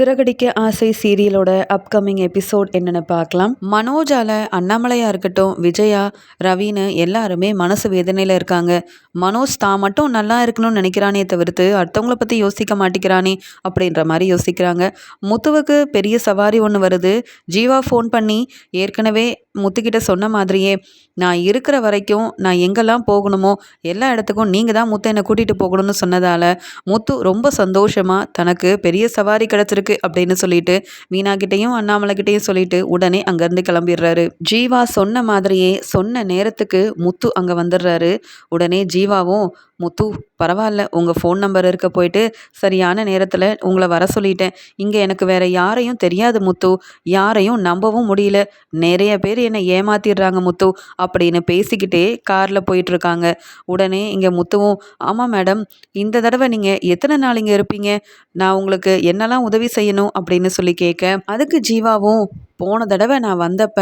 சிறகடிக்க ஆசை சீரியலோட upcoming episode என்னன்னு பார்க்கலாம். மனோஜால அண்ணாமலையா இருக்கட்டும் விஜயா ரவின்னு எல்லாருமே மனசு வேதனையில இருக்காங்க. மனோஜ் தான் மட்டும் நல்லா இருக்கணும்னு நினைக்கிறானே தவிர்த்து அடுத்தவங்கள பத்தி யோசிக்க மாட்டேங்கிறானே அப்படின்ற மாதிரி யோசிக்கிறாங்க. முத்துவுக்கு பெரிய சவாரி ஒன்று வருது. ஜீவா ஃபோன் பண்ணி ஏற்கனவே முத்துக்கிட்ட சொன்ன மாதிரியே நான் இருக்கிற வரைக்கும் நான் எங்கெல்லாம் போகணுமோ எல்லா இடத்துக்கும் நீங்கள் தான் முத்து என்னை கூட்டிகிட்டு போகணும்னு சொன்னதால் முத்து ரொம்ப சந்தோஷமாக தனக்கு பெரிய சவாரி கிடச்சிருக்கு அப்படின்னு சொல்லிட்டு மீனாக்கிட்டேயும் அண்ணாமலைக்கிட்டேயும் சொல்லிட்டு உடனே அங்கேருந்து கிளம்பிடுறாரு. ஜீவா சொன்ன மாதிரியே சொன்ன நேரத்துக்கு முத்து அங்கே வந்துடுறாரு. உடனே ஜீவாவும் முத்து பரவாயில்ல உங்கள் ஃபோன் நம்பர் இருக்க போயிட்டு சரியான நேரத்தில் உங்களை வர சொல்லிட்டேன். இங்கே எனக்கு வேற யாரையும் தெரியாது முத்து. யாரையும் நம்பவும் முடியல. நிறைய பேர் என்னை ஏமாத்திடுறாங்க முத்து அப்படின்னு பேசிக்கிட்டே காரில் போயிட்டுருக்காங்க. உடனே இங்கே முத்துவும் ஆமாம் மேடம் இந்த தடவை நீங்கள் எத்தனை நாள் இங்கே இருப்பீங்க? நான் உங்களுக்கு என்னெல்லாம் உதவி செய்யணும்? அப்படின்னு சொல்லி கேட்க அதுக்கு ஜீவாவும் போன தடவை நான் வந்தப்ப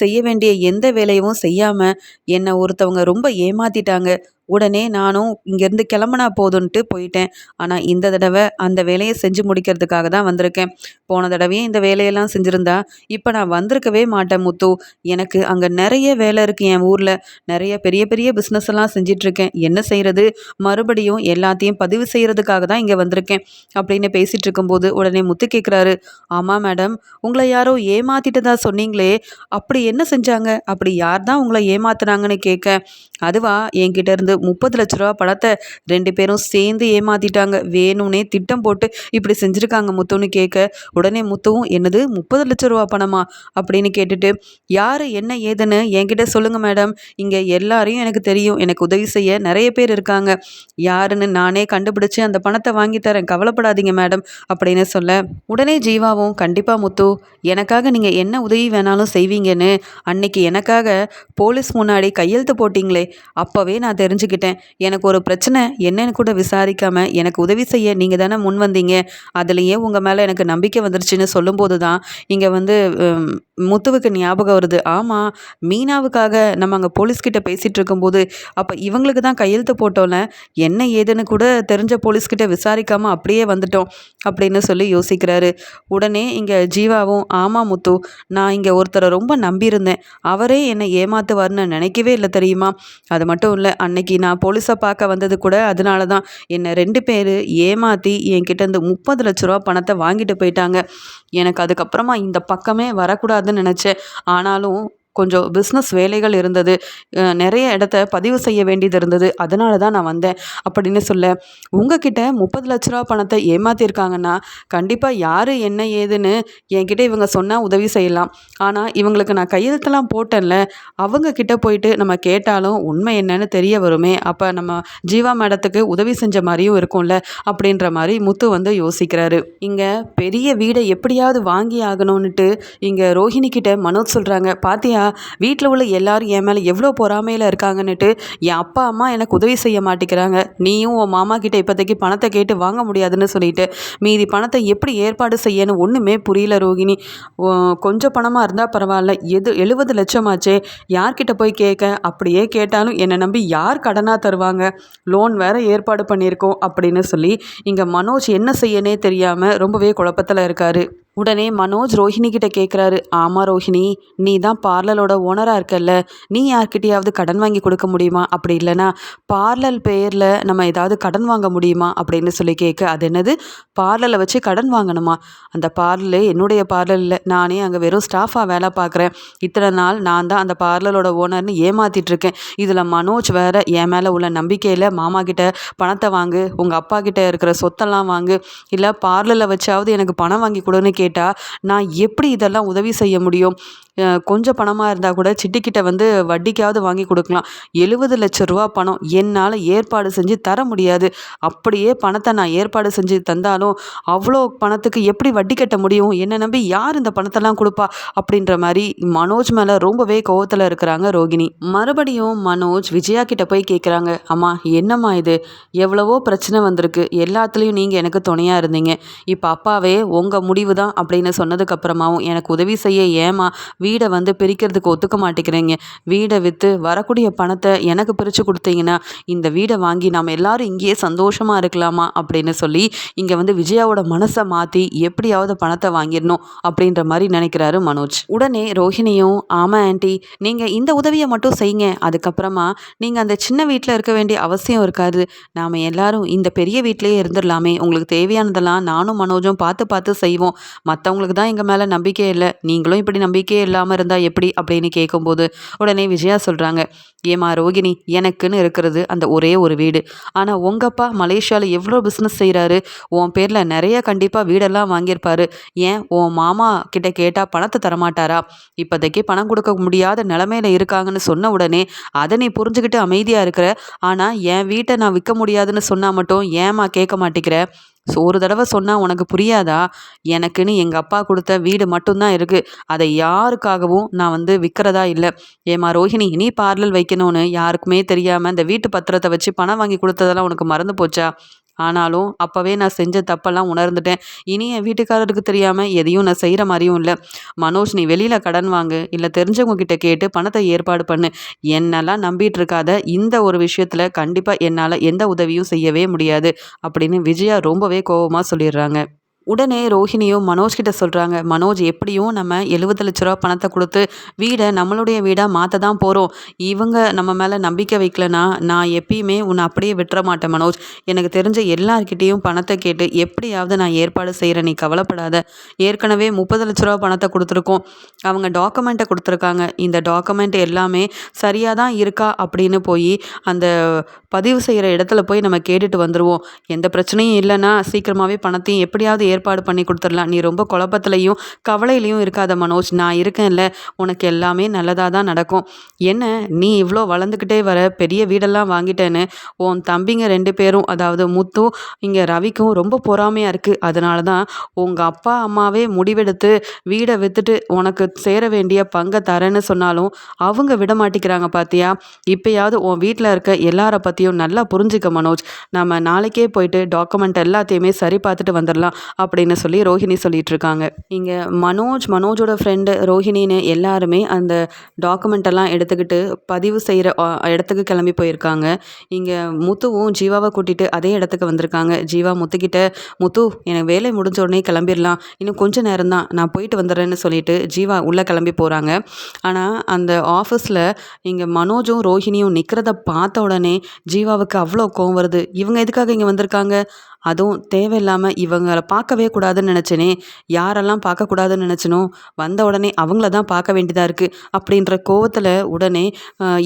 செய்ய வேண்டிய எந்த வேலையும் செய்யாமல் என்னை ஒருத்தவங்க ரொம்ப ஏமாத்திட்டாங்க. உடனே நானும் இங்கேருந்து கிளம்புனா போதுன்ட்டு போயிட்டேன். ஆனால் இந்த தடவை அந்த வேலையை செஞ்சு முடிக்கிறதுக்காக தான் வந்திருக்கேன். போன தடவையும் இந்த வேலையெல்லாம் செஞ்சுருந்தா இப்போ நான் வந்திருக்கவே மாட்டேன் முத்து. எனக்கு அங்கே நிறைய வேலை இருக்குது என் ஊரில். நிறைய பெரிய பெரிய பிஸ்னஸ் எல்லாம் செஞ்சிட்ருக்கேன். என்ன செய்கிறது மறுபடியும் எல்லாத்தையும் பதிவு செய்கிறதுக்காக தான் இங்கே வந்திருக்கேன். அப்படின்னு பேசிகிட்டு இருக்கும்போது உடனே முத்து கேட்குறாரு ஆமாம் மேடம். உங்களை யாரோ ஏமாத்திட்டதா சொன்னீங்களே? அப்படி என்ன செஞ்சாங்க? அப்படி யார் தான் உங்களை ஏமாத்துனாங்கன்னு கேட்க அதுவா என்கிட்ட இருந்து முப்பது லட்ச ரூபா பணத்தை ரெண்டு பேரும் சேர்ந்து ஏமாத்திட்டாங்க. வேணும்னே திட்டம் போட்டு இப்படி செஞ்சுருக்காங்க முத்துன்னு கேட்க உடனே முத்துவும் என்னது முப்பது லட்ச ரூபா பணமா? அப்படின்னு கேட்டுட்டு யார் என்ன ஏதுன்னு என்கிட்ட சொல்லுங்கள் மேடம். இங்கே எல்லாரையும் எனக்கு தெரியும். எனக்கு உதவி செய்ய நிறைய பேர் இருக்காங்க. யாருன்னு நானே கண்டுபிடிச்சு அந்த பணத்தை வாங்கி தரேன். கவலைப்படாதீங்க மேடம். அப்படின்னு சொல்ல உடனே ஜீவாவும் கண்டிப்பாக முத்து எனக்காக நீங்கள் என்ன உதவி வேணாலும் செய்வீங்கன்னு அன்னைக்கு எனக்காக போலீஸ் முன்னாடி கையெழுத்து போட்டிங்களே அப்போவே நான் தெரிஞ்சுக்கிட்டேன். எனக்கு ஒரு பிரச்சனை என்னன்னு கூட விசாரிக்காமல் எனக்கு உதவி செய்ய நீங்கள் தானே முன் வந்தீங்க. அதுலேயே உங்கள் மேலே எனக்கு நம்பிக்கை வந்துருச்சுன்னு சொல்லும்போது தான் இங்கே வந்து முத்துவுக்கு ஞாபகம் வருது. ஆமாம் மீனாவுக்காக நம்ம அங்கே போலீஸ்கிட்ட பேசிகிட்டு இருக்கும்போது அப்போ இவங்களுக்கு தான் கையெழுத்து போட்டோம்ல என்ன ஏதுன்னு கூட தெரிஞ்ச போலீஸ்கிட்ட விசாரிக்காமல் அப்படியே வந்துட்டோம் அப்படின்னு சொல்லி யோசிக்கிறாரு. உடனே இங்கே ஜீவாவும் ஆமாம் முத்து நான் இங்கே ஒருத்தரை ரொம்ப நம்பியிருந்தேன். அவரே என்னை ஏமாத்துவார்னு நினைக்கவே இல்லை தெரியுமா? அது மட்டும் இல்லை அன்னைக்கு நான் போலீஸை பார்க்க வந்தது கூட அதனால தான் என்னை ரெண்டு பேர் ஏமாற்றி என்கிட்ட இந்த முப்பது லட்ச ரூபா பணத்தை வாங்கிட்டு போயிட்டாங்க. எனக்கு அதுக்கப்புறமா இந்த பக்கமே வரக்கூடாதுன்னு நினச்சேன். ஆனாலும் கொஞ்சம் பிஸ்னஸ் வேலைகள் இருந்தது. நிறைய இடத்த பதிவு செய்ய வேண்டியது இருந்தது. அதனால தான் நான் வந்தேன். அப்படின்னு சொல்ல உங்ககிட்ட முப்பது லட்ச ரூபா பணத்தை ஏமாத்திருக்காங்கன்னா கண்டிப்பாக யார் என்ன ஏதுன்னு என்கிட்ட இவங்க சொன்னால் உதவி செய்யலாம். ஆனால் இவங்களுக்கு நான் கையெழுத்தெல்லாம் போட்டேன்ல. அவங்க கிட்ட போயிட்டு நம்ம கேட்டாலும் உண்மை என்னன்னு தெரிய வருமே. அப்போ நம்ம ஜீவா மேடத்துக்கு உதவி செஞ்ச மாதிரியும் இருக்கும்ல அப்படின்ற மாதிரி முத்து வந்து யோசிக்கிறாரு. இங்கே பெரிய வீடை எப்படியாவது வாங்கி ஆகணும்னுட்டு இங்கே ரோஹிணி கிட்ட மனோஜ் சொல்கிறாங்க பாத்தியா? வீட்டில் உள்ள எல்லாரும் என் மேலே எவ்வளோ பொறாமையில் இருக்காங்கன்னுட்டு என் அப்பா அம்மா எனக்கு உதவி செய்ய மாட்டேங்கிறாங்க. நீயும் உன் மாமா கிட்டே இப்போதைக்கு பணத்தை கேட்டு வாங்க முடியாதுன்னு சொல்லிட்டு மீதி பணத்தை எப்படி ஏற்பாடு செய்யணும் ஒன்றுமே புரியல ரோகிணி. கொஞ்சம் பணமாக இருந்தால் பரவாயில்ல. எது எழுபது லட்சமாச்சே யார்கிட்ட போய் கேட்க அப்படியே கேட்டாலும் என்னை நம்பி யார் கடனாக தருவாங்க? லோன் வேறு ஏற்பாடு பண்ணியிருக்கோம் அப்படின்னு சொல்லி இங்கே மனோஜ் என்ன செய்யனே தெரியாமல் ரொம்பவே குழப்பத்தில் இருக்காரு. உடனே மனோஜ் ரோஹிணி கிட்ட கேட்குறாரு ஆமாம் ரோஹிணி நீ தான் பார்லரோட ஓனராக இருக்கல்ல நீ யார்கிட்டயாவது கடன் வாங்கி கொடுக்க முடியுமா? அப்படி இல்லைனா பார்லர் பேரில் நம்ம ஏதாவது கடன் வாங்க முடியுமா? அப்படின்னு சொல்லி கேட்க அது என்னது? பார்லரில் வச்சு கடன் வாங்கணுமா? அந்த பார்லர் என்னுடைய பார்லரில் நானே அங்கே வெறும் ஸ்டாஃபாக வேலை பார்க்குறேன் இத்தனை நாள் நான் தான் அந்த பார்லரோட ஓனர்னு ஏமாற்றிட்டுருக்கேன் இதில் மனோஜ் வேற என் மேலே உள்ள நம்பிக்கையில் மாமா கிட்ட பணத்தை வாங்கு உங்கள் அப்பா கிட்ட இருக்கிற சொத்தெல்லாம் வாங்கு இல்லை பார்லரில் வச்சாவது எனக்கு பணம் வாங்கி கொடுன்னு கேட்டால் நான் எப்படி இதெல்லாம் உதவி செய்ய முடியும்? கொஞ்சம் பணமாக இருந்தால் கூட சிட்டிக்கிட்ட வந்து வட்டிக்காவது வாங்கி கொடுக்கலாம். எழுபது லட்ச ரூபா பணம் என்னால் ஏற்பாடு செஞ்சு தர முடியாது. அப்படியே பணத்தை நான் ஏற்பாடு செஞ்சு தந்தாலும் அவ்வளோ பணத்துக்கு எப்படி வட்டி கட்ட முடியும்? என்னை நம்பி யார் இந்த பணத்தெல்லாம் கொடுப்பா? அப்படின்ற மாதிரி மனோஜ் மேலே ரொம்பவே கோவத்தில் இருக்கிறாங்க ரோகிணி. மறுபடியும் மனோஜ் விஜயா கிட்ட போய் கேட்குறாங்க அம்மா என்னம்மா இது? எவ்வளவோ பிரச்சனை வந்திருக்கு. எல்லாத்துலேயும் நீங்கள் எனக்கு துணையாக இருந்தீங்க. இப்போ அப்பாவே உங்கள் முடிவு தான் அப்படின்னு சொன்னதுக்கப்புறமாவும் எனக்கு உதவி செய்ய ஏமா வீடை வந்து பிரிக்கிறதுக்கு ஒத்துக்க மாட்டேங்கிறீங்க. வீடை விற்று வரக்கூடிய பணத்தை எனக்கு பிரித்து கொடுத்தீங்கன்னா இந்த வீடை வாங்கி நாம் எல்லாரும் இங்கேயே சந்தோஷமாக இருக்கலாமா அப்படின்னு சொல்லி இங்கே வந்து விஜயாவோட மனசை மாற்றி எப்படியாவது பணத்தை வாங்கிடணும் அப்படின்ற மாதிரி நினைக்கிறாரு மனோஜ். உடனே ரோஹிணியும் ஆமாம் ஆண்டி நீங்கள் இந்த உதவியை மட்டும் செய்யுங்க. அதுக்கப்புறமா நீங்கள் அந்த சின்ன வீட்டில் இருக்க வேண்டிய அவசியம் இருக்காது. நாம் எல்லாரும் இந்த பெரிய வீட்டிலேயே இருந்துடலாமே. உங்களுக்கு தேவையானதெல்லாம் நானும் மனோஜும் பார்த்து பார்த்து செய்வோம். மற்றவங்களுக்கு தான் எங்கள் மேலே நம்பிக்கை இல்லை. நீங்களும் இப்படி நம்பிக்கையே இல்லை இல்லாமல் இருந்தால் எப்படி அப்படின்னு கேட்கும்போது உடனே விஜயா சொல்கிறாங்க ஏமா ரோகிணி எனக்குன்னு இருக்கிறது அந்த ஒரே ஒரு வீடு. ஆனால் உங்கப்பா மலேசியாவில் எவ்வளோ பிஸ்னஸ் செய்கிறாரு உன் பேரில் நிறைய கண்டிப்பாக வீடெல்லாம் வாங்கியிருப்பாரு. ஏன் உன் மாமா கிட்ட கேட்டால் பணத்தை தரமாட்டாரா? இப்போதைக்கு பணம் கொடுக்க முடியாத நிலமையில இருக்காங்கன்னு சொன்ன உடனே அதை நீ புரிஞ்சுக்கிட்டு அமைதியாக இருக்கிற. ஆனால் என் வீட்டை நான் விற்க முடியாதுன்னு சொன்னால் மட்டும் ஏமா கேட்க மாட்டேங்கிற? ஸோ ஒரு தடவை சொன்னால் உனக்கு புரியாதா? எனக்குன்னு எங்கள் அப்பா கொடுத்த வீடு மட்டும்தான் இருக்குது அதை யாருக்காகவும் நான் வந்து விற்கிறதா இல்லை. ஏமா ரோஹிணி இனி பார்லர் வைக்கணும்னு யாருக்குமே தெரியாமல் இந்த வீட்டு பத்திரத்தை வச்சு பணம் வாங்கி கொடுத்ததெல்லாம் உனக்கு மறந்து போச்சா? ஆனாலும் அப்போவே நான் செஞ்ச தப்பெல்லாம் உணர்ந்துட்டேன். இனி என் வீட்டுக்காரருக்கு தெரியாமல் எதையும் நான் செய்கிற மாதிரியும் இல்லை. மனோஜ் நீ வெளியில் கடன் வாங்கு இல்லை தெரிஞ்சவங்க கிட்ட கேட்டு பணத்தை ஏற்பாடு பண்ணு. என்னெல்லாம் நம்பிட்டு இருக்காத இந்த ஒரு விஷயத்தில் கண்டிப்பாக என்னால் எந்த உதவியும் செய்யவே முடியாது. அப்படின்னு விஜயா ரொம்பவே கோபமாக சொல்லிடுறாங்க. உடனே ரோஹிணியும் மனோஜ் கிட்ட சொல்கிறாங்க மனோஜ் எப்படியும் நம்ம எழுபது லட்ச ரூபா பணத்தை கொடுத்து வீடை நம்மளுடைய வீடாக மாற்ற தான் போகிறோம் இவங்க நம்ம மேலே நம்பிக்கை வைக்கலனா நான் எப்பயுமே உன்னை அப்படியே விட்டுற மாட்டேன் மனோஜ். எனக்கு தெரிஞ்ச எல்லார்கிட்டேயும் பணத்தை கேட்டு எப்படியாவது நான் ஏற்பாடு செய்கிறேன் நீ கவலைப்படாத. ஏற்கனவே முப்பது லட்ச ரூபா பணத்தை கொடுத்துருக்கோம். அவங்க டாக்குமெண்ட்டை கொடுத்துருக்காங்க. இந்த டாக்குமெண்ட் எல்லாமே சரியாக தான் இருக்கா? அப்படின்னு போய் அந்த பதிவு செய்கிற இடத்துல போய் நம்ம கேட்டுட்டு வந்துடுவோம் எந்த பிரச்சனையும் இல்லைன்னா சீக்கிரமாகவே பணத்தையும் எப்படியாவது ஏற்பாடு பண்ணி கொடுத்துடலாம். நீ ரொம்ப குழப்பத்துலையும் கவலையிலையும் இருக்காத மனோஜ். நான் இருக்கேன்ல. உனக்கு எல்லாமே நல்லதாக தான் நடக்கும். என்ன நீ இவ்வளோ வளர்ந்துக்கிட்டே வர பெரிய வீடெல்லாம் வாங்கிட்டேன்னு உன் தம்பிங்க ரெண்டு பேரும் அதாவது முத்தும் இங்கே ரவிக்கும் ரொம்ப பொறாமையாக இருக்குது அதனால தான் உங்கள் அப்பா அம்மாவே முடிவெடுத்து வீடை விற்றுட்டு உனக்கு சேர வேண்டிய பங்கை தரேன்னு சொன்னாலும் அவங்க விட மாட்டேங்கிறாங்க பார்த்தியா இப்போயாவது உன் வீட்டில் இருக்க எல்லார பற்றியும் நல்லா புரிஞ்சுக்க மனோஜ். நம்ம நாளைக்கே போயிட்டு டாக்குமெண்ட் எல்லாத்தையுமே சரி பார்த்துட்டு வந்துடலாம். அப்படின்னு சொல்லி ரோஹிணி சொல்லிட்டு இருக்காங்க இங்கே மனோஜ் மனோஜோட ஃப்ரெண்டு ரோஹிணின்னு எல்லாருமே அந்த டாக்குமெண்ட்டெல்லாம் எடுத்துக்கிட்டு பதிவு செய்கிற இடத்துக்கு கிளம்பி போயிருக்காங்க. இங்கே முத்துவும் ஜீவாவை கூட்டிகிட்டு அதே இடத்துக்கு வந்திருக்காங்க. ஜீவா முத்துக்கிட்ட முத்து எனக்கு வேலை முடிஞ்ச உடனே கிளம்பிடலாம் இன்னும் கொஞ்சம் நேரம் தான் நான் போயிட்டு வந்துடுறேன்னு சொல்லிட்டு ஜீவா உள்ளே கிளம்பி போகிறாங்க ஆனால் அந்த ஆஃபீஸில் இங்கே மனோஜும் ரோஹிணியும் நிற்கிறத பார்த்த உடனே ஜீவாவுக்கு அவ்வளோ கோவம் வருது. இவங்க எதுக்காக இங்கே வந்திருக்காங்க? அதுவும் தேவையில்லாமல் இவங்களை பார்க்கவே கூடாதுன்னு நினச்சேனே. யாரெல்லாம் பார்க்கக்கூடாதுன்னு நினச்சனோ வந்த உடனே அவங்கள தான் பார்க்க வேண்டியதாக இருக்குது அப்படின்ற கோவத்தில் உடனே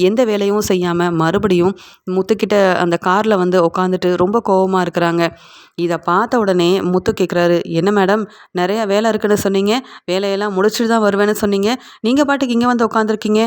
எந்த வேலையும் செய்யாமல் மறுபடியும் முத்துக்கிட்ட அந்த காரில் வந்து உட்காந்துட்டு ரொம்ப கோவமாக இருக்கிறாங்க. இதை பார்த்த உடனே முத்து கேட்குறாரு என்ன மேடம் நிறையா வேலை இருக்குன்னு சொன்னீங்க. வேலையெல்லாம் முடிச்சுட்டு தான் வருவேன்னு சொன்னீங்க. நீங்கள் பாட்டுக்கு இங்கே வந்து உட்காந்துருக்கீங்க